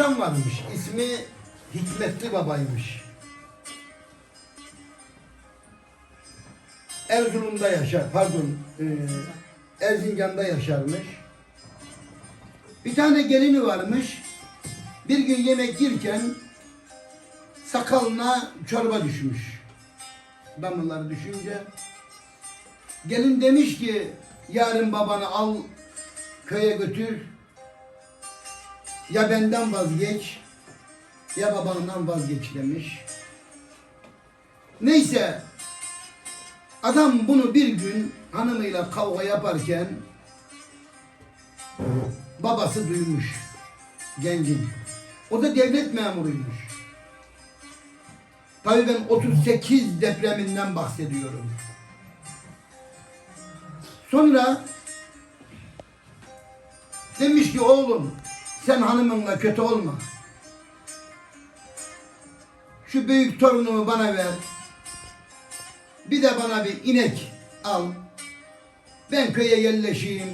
insan varmış. İsmi Hikmetli Baba'ymış. Erzurum'da yaşar, pardon, e, Erzincan'da yaşarmış. Bir tane gelini varmış. Bir gün yemek yerken sakalına çorba düşmüş. Damlalar düşünce. Gelin demiş ki yarın babanı al köye götür. Ya benden vazgeç ya babandan vazgeç demiş. Neyse adam bunu bir gün hanımıyla kavga yaparken babası duymuş gencin. O da devlet memuruymuş. Tabii ben 38 depreminden bahsediyorum. Sonra demiş ki oğlum sen hanımınla kötü olma. Şu büyük torunumu bana ver. Bir de bana bir inek al. Ben köye yerleşeyim.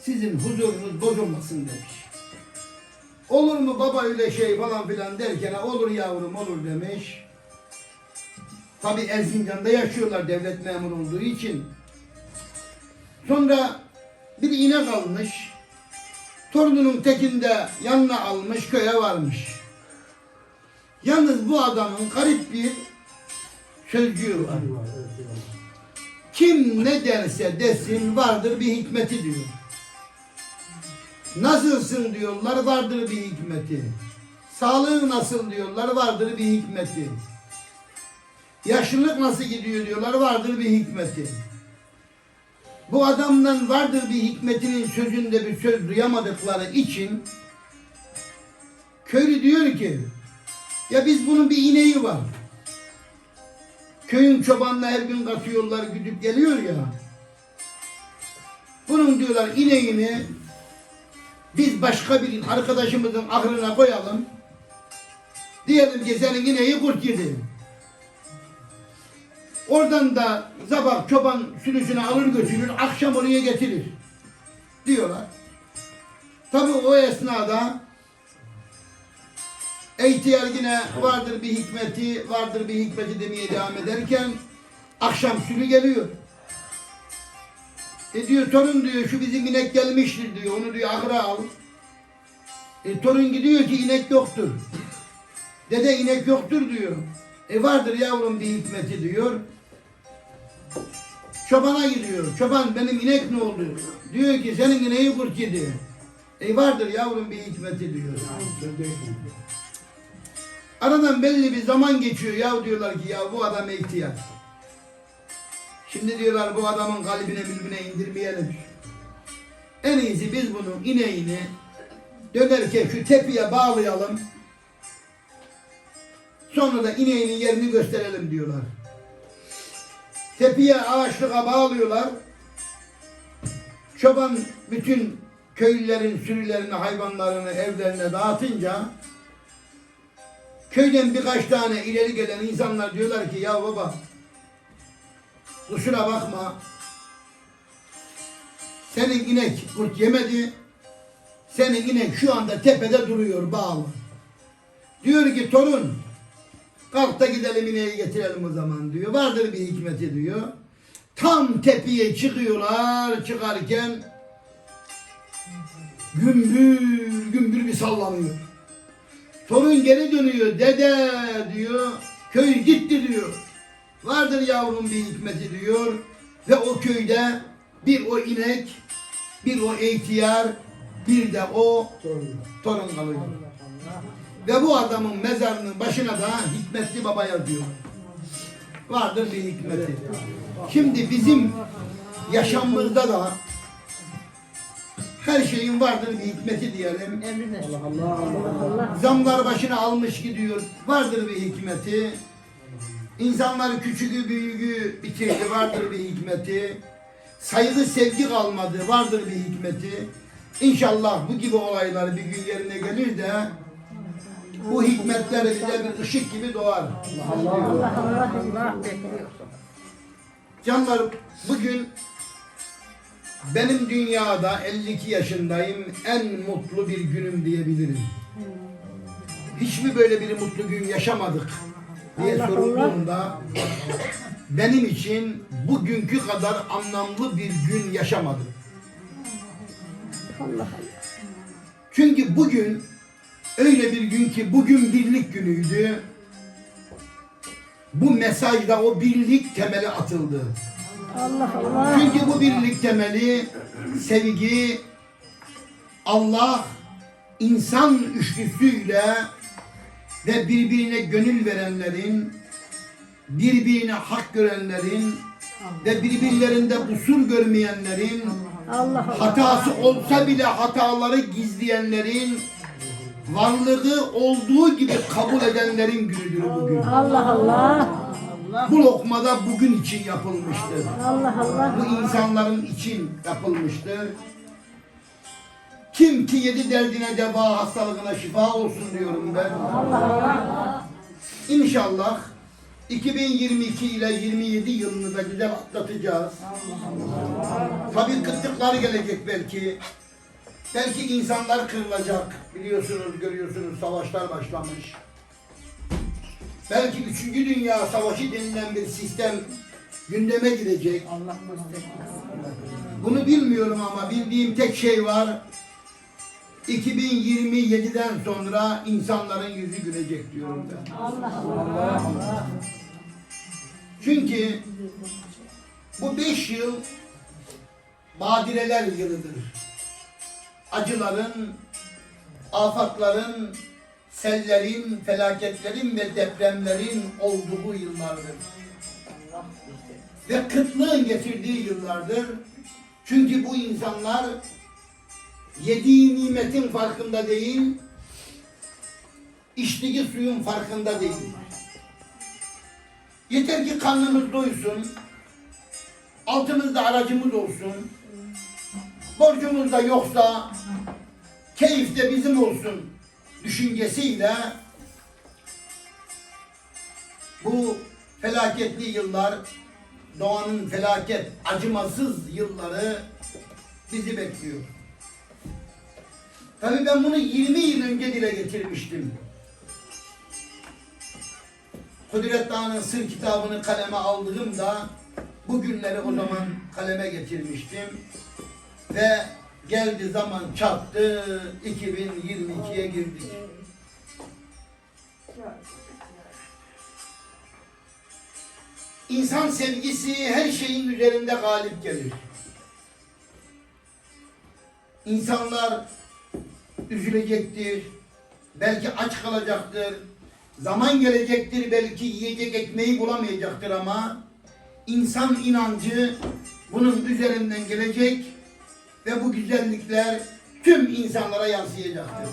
Sizin huzurunuz bozulmasın demiş. Olur mu baba öyle şey falan filan derken olur yavrum olur demiş. Tabi Erzincan'da yaşıyorlar devlet memuru olduğu için. Sonra bir inek almış. Torununun tekinde yanına almış köye varmış. Yalnız bu adamın garip bir sözcüğü var. Kim ne derse desin vardır bir hikmeti diyor. Nasılsın diyorlar vardır bir hikmeti. Sağlığın nasıl diyorlar vardır bir hikmeti. Yaşlılık nasıl gidiyor diyorlar vardır bir hikmeti. Bu adamdan vardır bir hikmetinin sözünde bir söz duyamadıkları için köylü diyor ki ya biz bunun bir ineği var. Köyün çobanla her gün katıyorlar güdüp geliyor ya. Bunun diyorlar ineğini biz başka bir arkadaşımızın aklına koyalım. Diyelim ki senin ineği kurt yedi. Oradan da sabah çoban sürüsünü alır götürür, akşam oraya getirir. Diyorlar. Tabi o esnada ihtiyar yine vardır bir hikmeti, vardır bir hikmeti demeye devam ederken akşam sürü geliyor. E diyor torun diyor şu bizim inek gelmiştir diyor. Onu diyor ahıra al. E torun gidiyor ki inek yoktur. Dede inek yoktur diyor. E vardır yavrum bir hikmeti diyor. Çobana gidiyor. Çoban benim inek ne oldu? Diyor ki senin ineği kurt yedi. E vardır yavrum bir hikmeti diyor. Aradan belli bir zaman geçiyor. Ya diyorlar ki ya bu adam ihtiyar. Şimdi diyorlar bu adamın kalbine mülbüne indirmeyelim. En iyisi biz bunun ineğini dönerken şu tepeye bağlayalım. Sonra da ineğinin yerini gösterelim diyorlar. Tepeye ağaçlığa bağlıyorlar. Çoban bütün köylülerin sürülerini, hayvanlarını evlerine dağıtınca köyden birkaç tane ileri gelen insanlar diyorlar ki ya baba kusura bakma senin inek kurt yemedi senin inek şu anda tepede duruyor bağlı. Diyor ki torun kalk da gidelim ineği getirelim o zaman diyor. Vardır bir hikmeti diyor. Tam tepeye çıkıyorlar çıkarken gümbür gümbür bir sallanıyor. Torun geri dönüyor. Dede diyor. Köy gitti diyor. Vardır yavrum bir hikmeti diyor. Ve o köyde bir o inek, bir o ihtiyar, bir de o torun kalıyor. Ve bu adamın mezarının başına da hikmetli baba yazıyor. Vardır bir hikmeti. Şimdi bizim yaşamımızda da her şeyin vardır bir hikmeti diyelim. Emrine. Zamlar başına almış gidiyor. Vardır bir hikmeti. İnsanlar küçüğü büyüğü bitirdi. Vardır bir hikmeti. Saygı sevgi kalmadı. Vardır bir hikmeti. İnşallah bu gibi olaylar bir gün yerine gelir de bu hikmetler bize bir ışık gibi doğar. Allah Allah Allah bugün benim dünyada 52 yaşındayım en mutlu bir günüm diyebilirim. hiç mi böyle bir mutlu gün yaşamadık diye sorulduğunda benim için bugünkü kadar anlamlı bir gün yaşamadım. Allah Allah. Çünkü bugün öyle bir gün ki bugün birlik günüydü. Bu mesajda o birlik temeli atıldı. Allah Allah. Çünkü bu birlik temeli sevgi, Allah, insan üçlüsüyle ve birbirine gönül verenlerin, birbirine hak görenlerin ve birbirlerinde kusur görmeyenlerin, Allah Allah. hatası olsa bile hataları gizleyenlerin, varlığı olduğu gibi kabul edenlerin günüdür bugün. Allah Allah. Bu lokmada bugün için yapılmıştır. Allah Allah. Bu insanların için yapılmıştır. Kim ki yedi derdine deva hastalığına şifa olsun diyorum ben. İnşallah 2022 ile 27 yılını da güzel atlatacağız. Tabii kıtlıklar gelecek belki. Belki insanlar kırılacak. Biliyorsunuz, görüyorsunuz savaşlar başlamış. Belki 3. Dünya Savaşı denilen bir sistem gündeme girecek. Bunu bilmiyorum ama bildiğim tek şey var. 2027'den sonra insanların yüzü gülecek diyorum ben. Çünkü bu beş yıl badireler yılıdır. Acıların, afatların, sellerin, felaketlerin ve depremlerin olduğu yıllardır. Ve kıtlığın getirdiği yıllardır. Çünkü bu insanlar yediği nimetin farkında değil, içtiği suyun farkında değil. Yeter ki karnımız doysun, altımızda aracımız olsun, borcumuz da yoksa keyif de bizim olsun düşüncesiyle bu felaketli yıllar, doğanın felaket, acımasız yılları bizi bekliyor. Tabii ben bunu 20 yıl önce dile getirmiştim. Kudret Dağı'nın sır kitabını kaleme aldığımda bu günleri o zaman kaleme getirmiştim. Ve geldi zaman çattı 2022'ye girdik. İnsan sevgisi her şeyin üzerinde galip gelir. İnsanlar üzülecektir, belki aç kalacaktır, zaman gelecektir belki yiyecek ekmeği bulamayacaktır ama insan inancı bunun üzerinden gelecek ve bu güzellikler tüm insanlara yansıyacaktır.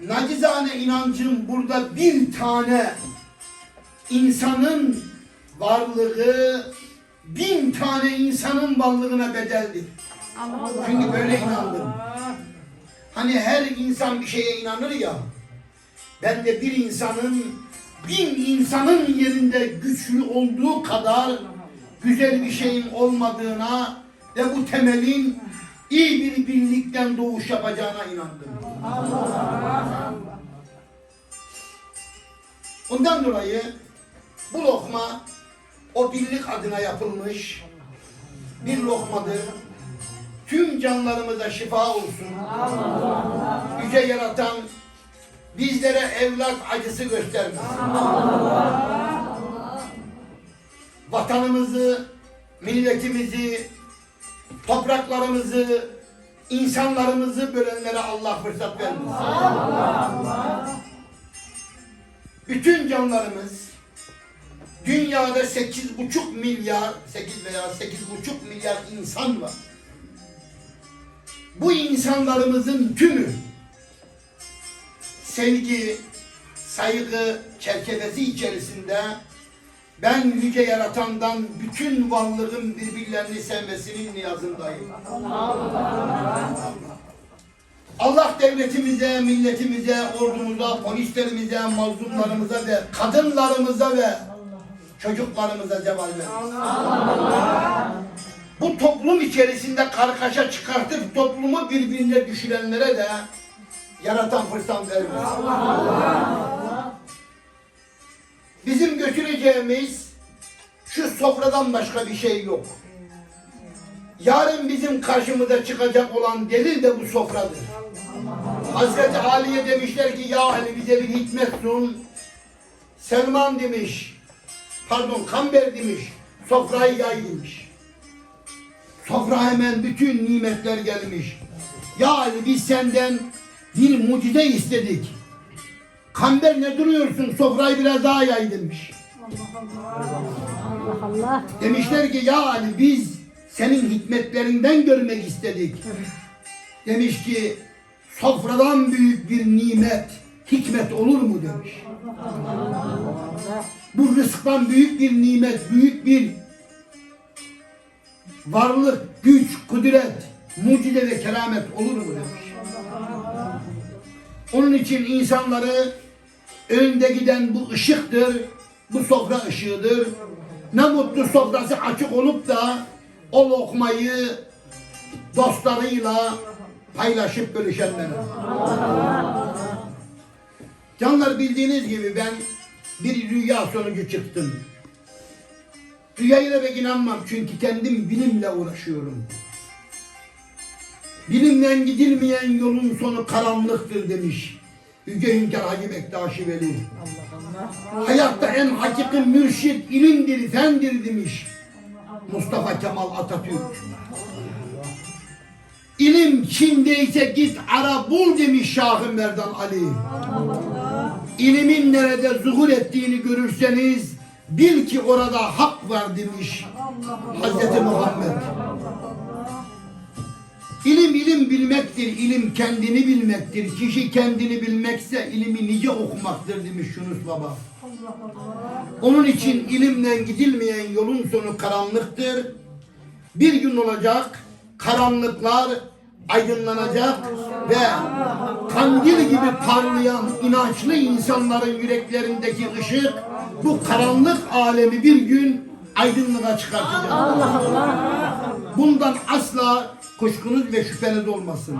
Nacizane inancım burada bir tane insanın varlığı bin tane insanın varlığına bedeldir. Çünkü böyle inandım. Hani her insan bir şeye inanır ya. Ben de bir insanın bin insanın yerinde güçlü olduğu kadar güzel bir şeyin olmadığına ve bu temelin iyi bir birlikten doğuş yapacağına inandım. Ondan dolayı bu lokma o birlik adına yapılmış bir lokmadır. Tüm canlarımıza şifa olsun. Yüce yaratan bizlere evlat acısı göstermesin. Vatanımızı, milletimizi, topraklarımızı, insanlarımızı bölenlere Allah fırsat vermesin. Bütün canlarımız dünyada sekiz buçuk milyar, sekiz veya sekiz buçuk milyar insan var. Bu insanlarımızın tümü sevgi, saygı çerçevesi içerisinde ben yüce yaratandan bütün varlığın birbirlerini sevmesinin niyazındayım. Allah devletimize, milletimize, ordumuza, polislerimize, mazlumlarımıza ve kadınlarımıza ve çocuklarımıza zeval versin. bu toplum içerisinde kargaşa çıkartıp toplumu birbirine düşürenlere de yaratan fırsat vermez. Bizim götüreceğimiz şu sofradan başka bir şey yok. Yarın bizim karşımıza çıkacak olan delil de bu sofradır. Hazreti Ali'ye demişler ki ya Ali bize bir hikmet sun. Selman demiş, pardon Kamber demiş, sofrayı yay demiş. Sofra hemen bütün nimetler gelmiş. Ya Ali biz senden bir mucize istedik. Kamber ne duruyorsun sofrayı biraz daha yay demiş. Allah Allah. Demişler ki ya Ali biz senin hikmetlerinden görmek istedik. Demiş ki sofradan büyük bir nimet, hikmet olur mu demiş. Bu rızktan büyük bir nimet, büyük bir varlık, güç, kudret, mucize ve keramet olur mu demiş. Onun için insanları önde giden bu ışıktır, bu sofra ışığıdır. Ne mutlu sofrası açık olup da o lokmayı dostlarıyla paylaşıp bölüşenlere. Canlar bildiğiniz gibi ben bir rüya sonucu çıktım. Rüyaya pek inanmam çünkü kendim bilimle uğraşıyorum. Bilimle gidilmeyen yolun sonu karanlıktır demiş. Yüce Hünkar Hacı Bektaşi Veli. Hayatta en hakiki mürşit ilimdir, fendir demiş. Mustafa Kemal Atatürk. İlim Çin'deyse git ara bul demiş Şahı Merdan Ali. İlimin nerede zuhur ettiğini görürseniz bil ki orada hak var demiş Hazreti Muhammed. İlim ilim bilmektir, ilim kendini bilmektir. Kişi kendini bilmekse ilimi nice okumaktır demiş Yunus Baba. Onun için ilimle gidilmeyen yolun sonu karanlıktır. Bir gün olacak, karanlıklar aydınlanacak ve kandil gibi parlayan inançlı insanların yüreklerindeki ışık bu karanlık alemi bir gün aydınlığa çıkartacak. Bundan asla kuşkunuz ve şüpheniz olmasın.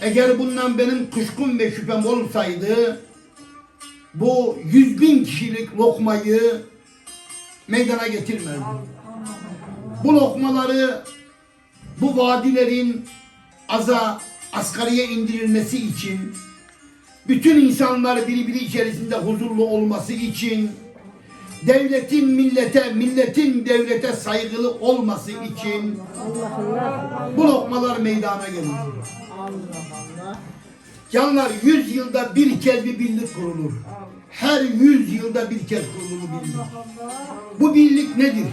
Eğer bundan benim kuşkum ve şüphem olsaydı bu yüz bin kişilik lokmayı meydana getirmezdim. Bu lokmaları bu vadilerin aza asgariye indirilmesi için bütün insanlar birbiri içerisinde huzurlu olması için devletin millete, milletin devlete saygılı olması için bu lokmalar meydana gelir. Canlar yüz yılda bir kez bir birlik kurulur. Her yüz yılda bir kez kurulur birlik. Bu birlik nedir?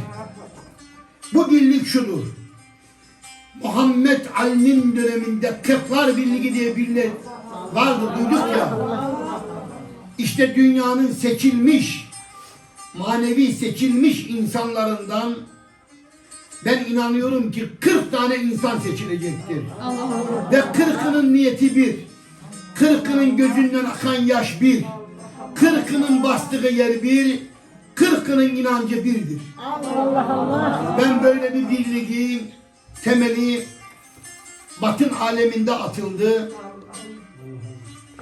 Bu birlik şudur. Muhammed Ali'nin döneminde Kırklar Birliği diye birlik vardı duyduk ya. İşte dünyanın seçilmiş, manevi seçilmiş insanlarından ben inanıyorum ki 40 tane insan seçilecektir. Ve kırkının niyeti bir. Kırkının gözünden akan yaş bir. Kırkının bastığı yer bir. Kırkının inancı birdir. Allah Allah. Ben böyle bir birliği temeli batın aleminde atıldı.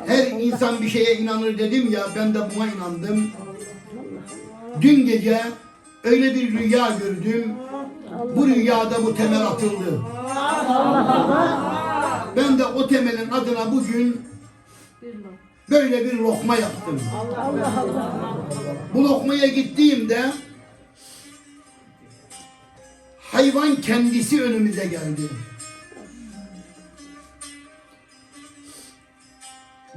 Her insan bir şeye inanır dedim ya ben de buna inandım. Dün gece öyle bir rüya gördüm. Bu rüyada bu temel atıldı. Ben de o temelin adına bugün böyle bir lokma yaptım. Bu lokmaya gittiğimde hayvan kendisi önümüze geldi.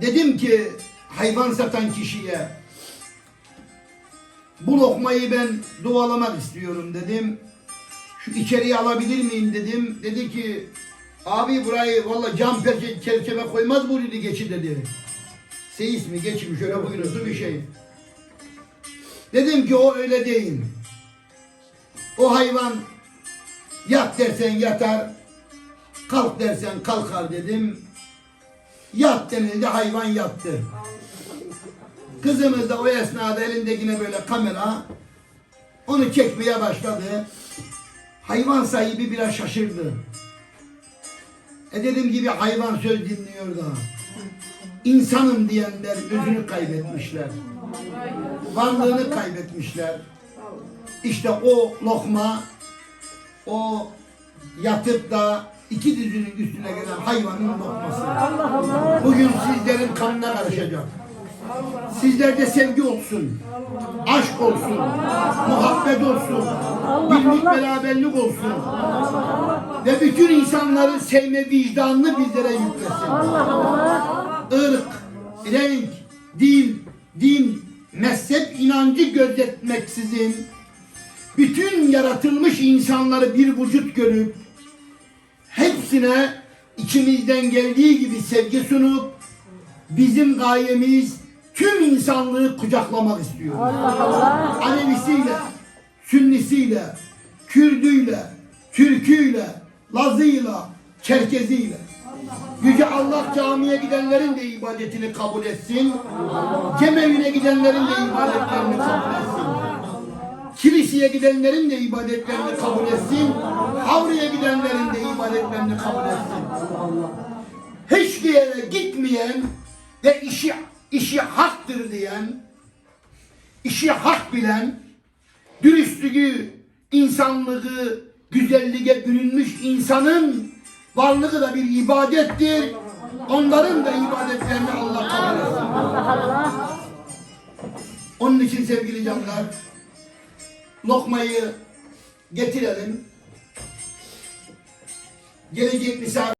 Dedim ki hayvan satan kişiye bu lokmayı ben duvalamak istiyorum dedim. Şu içeriye alabilir miyim dedim. Dedi ki abi burayı valla cam çerçeve koymaz bu dedi geçi dedi. Seyis mi geç mi şöyle buyurdu bir şey. Dedim ki o öyle değil. O hayvan yat dersen yatar, kalk dersen kalkar dedim. Yat denildi hayvan yattı. Kızımız da o esnada elindekine böyle kamera onu çekmeye başladı. Hayvan sahibi biraz şaşırdı. E dediğim gibi hayvan söz dinliyor da. İnsanım diyenler özünü kaybetmişler. Varlığını kaybetmişler. İşte o lokma, o yatıp da iki dizinin üstüne gelen hayvanın lokması. Bugün sizlerin kanına karışacak. Sizlerde sevgi olsun, aşk olsun, muhabbet olsun, birlik beraberlik olsun. Ve bütün insanları sevme vicdanını bizlere yüklesin. Irk, renk, dil, din, mezhep inancı gözetmeksizin bütün yaratılmış insanları bir vücut görüp hepsine içimizden geldiği gibi sevgi sunup bizim gayemiz tüm insanlığı kucaklamak istiyoruz. Alevisiyle, Sünnisiyle, Kürdüyle, Türküyle, Lazıyla, Çerkeziyle. Yüce Allah camiye gidenlerin de ibadetini kabul etsin. Cemevine gidenlerin de ibadetlerini kabul etsin. Kiliseye gidenlerin de ibadetlerini kabul etsin. Havriye gidenlerin de ibadetlerini kabul etsin. Hiçbir yere gitmeyen ve işi işi haktır diyen, işi hak bilen, dürüstlüğü, insanlığı, güzelliğe bürünmüş insanın varlığı da bir ibadettir. Onların da ibadetlerini Allah kabul etsin. Onun için sevgili canlar, lokmayı getirelim. Gelecek misafir